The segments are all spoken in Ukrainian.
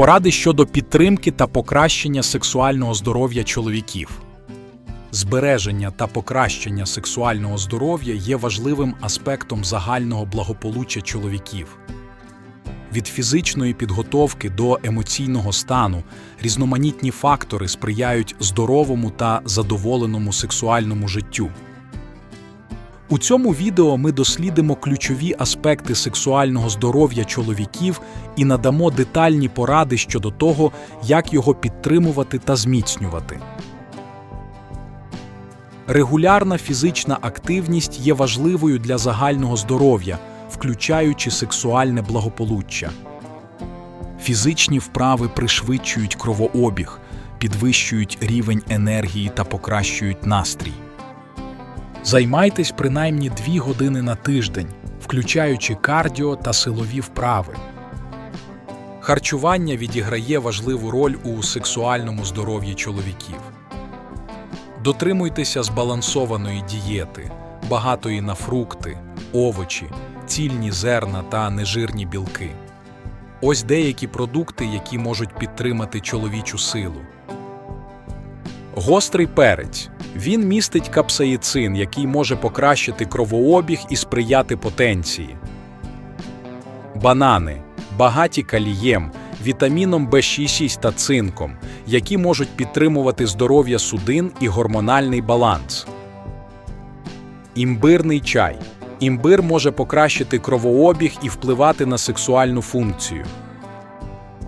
Поради щодо підтримки та покращення сексуального здоров'я чоловіків. Збереження та покращення сексуального здоров'я є важливим аспектом загального благополуччя чоловіків. Від фізичної підготовки до емоційного стану різноманітні фактори сприяють здоровому та задоволеному сексуальному життю. У цьому відео ми дослідимо ключові аспекти сексуального здоров'я чоловіків і надамо детальні поради щодо того, як його підтримувати та зміцнювати. Регулярна фізична активність є важливою для загального здоров'я, включаючи сексуальне благополуччя. Фізичні вправи пришвидшують кровообіг, підвищують рівень енергії та покращують настрій. Займайтесь принаймні 2 години на тиждень, включаючи кардіо та силові вправи. Харчування відіграє важливу роль у сексуальному здоров'ї чоловіків. Дотримуйтеся збалансованої дієти, багатої на фрукти, овочі, цільні зерна та нежирні білки. Ось деякі продукти, які можуть підтримати чоловічу силу. Гострий перець. Він містить капсаїцин, який може покращити кровообіг і сприяти потенції. Банани багаті калієм, вітаміном В6 та цинком, які можуть підтримувати здоров'я судин і гормональний баланс. Імбирний чай. Імбир може покращити кровообіг і впливати на сексуальну функцію.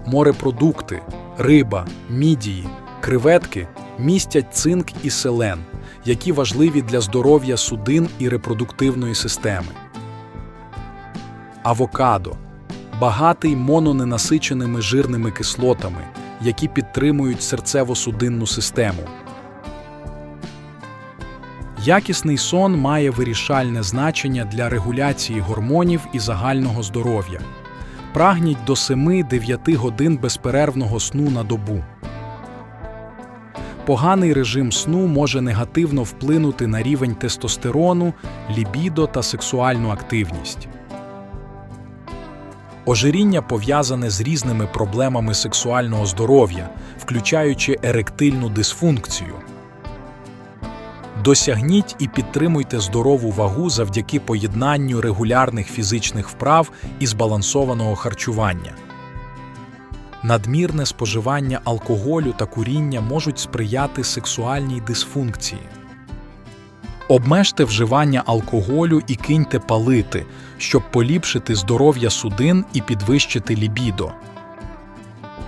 Морепродукти, риба, мідії, креветки містять цинк і селен, які важливі для здоров'я судин і репродуктивної системи. Авокадо багатий мононенасиченими жирними кислотами, які підтримують серцево-судинну систему. Якісний сон має вирішальне значення для регуляції гормонів і загального здоров'я. Прагніть до 7-9 годин безперервного сну на добу. Поганий режим сну може негативно вплинути на рівень тестостерону, лібідо та сексуальну активність. Ожиріння пов'язане з різними проблемами сексуального здоров'я, включаючи еректильну дисфункцію. Досягніть і підтримуйте здорову вагу завдяки поєднанню регулярних фізичних вправ і збалансованого харчування. Надмірне споживання алкоголю та куріння можуть сприяти сексуальній дисфункції. Обмежте вживання алкоголю і киньте палити, щоб поліпшити здоров'я судин і підвищити лібідо.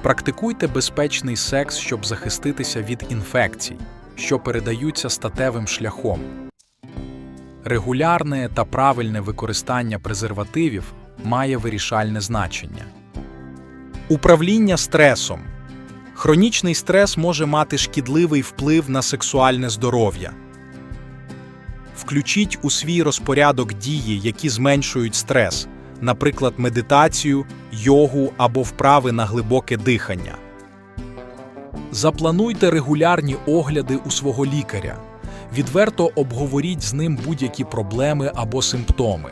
Практикуйте безпечний секс, щоб захиститися від інфекцій, що передаються статевим шляхом. Регулярне та правильне використання презервативів має вирішальне значення. Управління стресом. Хронічний стрес може мати шкідливий вплив на сексуальне здоров'я. Включіть у свій розпорядок дії, які зменшують стрес, наприклад, медитацію, йогу або вправи на глибоке дихання. Заплануйте регулярні огляди у свого лікаря. Відверто обговоріть з ним будь-які проблеми або симптоми.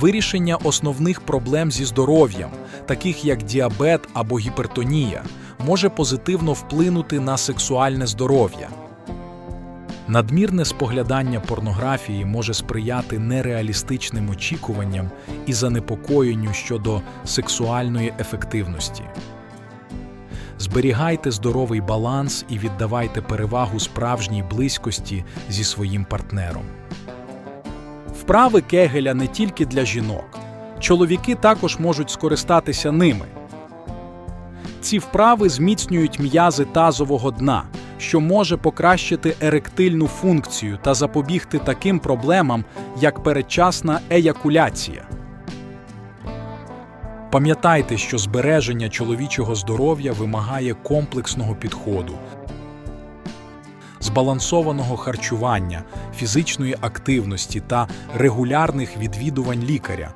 Вирішення основних проблем зі здоров'ям, таких як діабет або гіпертонія, може позитивно вплинути на сексуальне здоров'я. Надмірне споглядання порнографії може сприяти нереалістичним очікуванням і занепокоєнню щодо сексуальної ефективності. Зберігайте здоровий баланс і віддавайте перевагу справжній близькості зі своїм партнером. Вправи Кегеля не тільки для жінок. Чоловіки також можуть скористатися ними. Ці вправи зміцнюють м'язи тазового дна, що може покращити еректильну функцію та запобігти таким проблемам, як передчасна еякуляція. Пам'ятайте, що збереження чоловічого здоров'я вимагає комплексного підходу, збалансованого харчування, фізичної активності та регулярних відвідувань лікаря.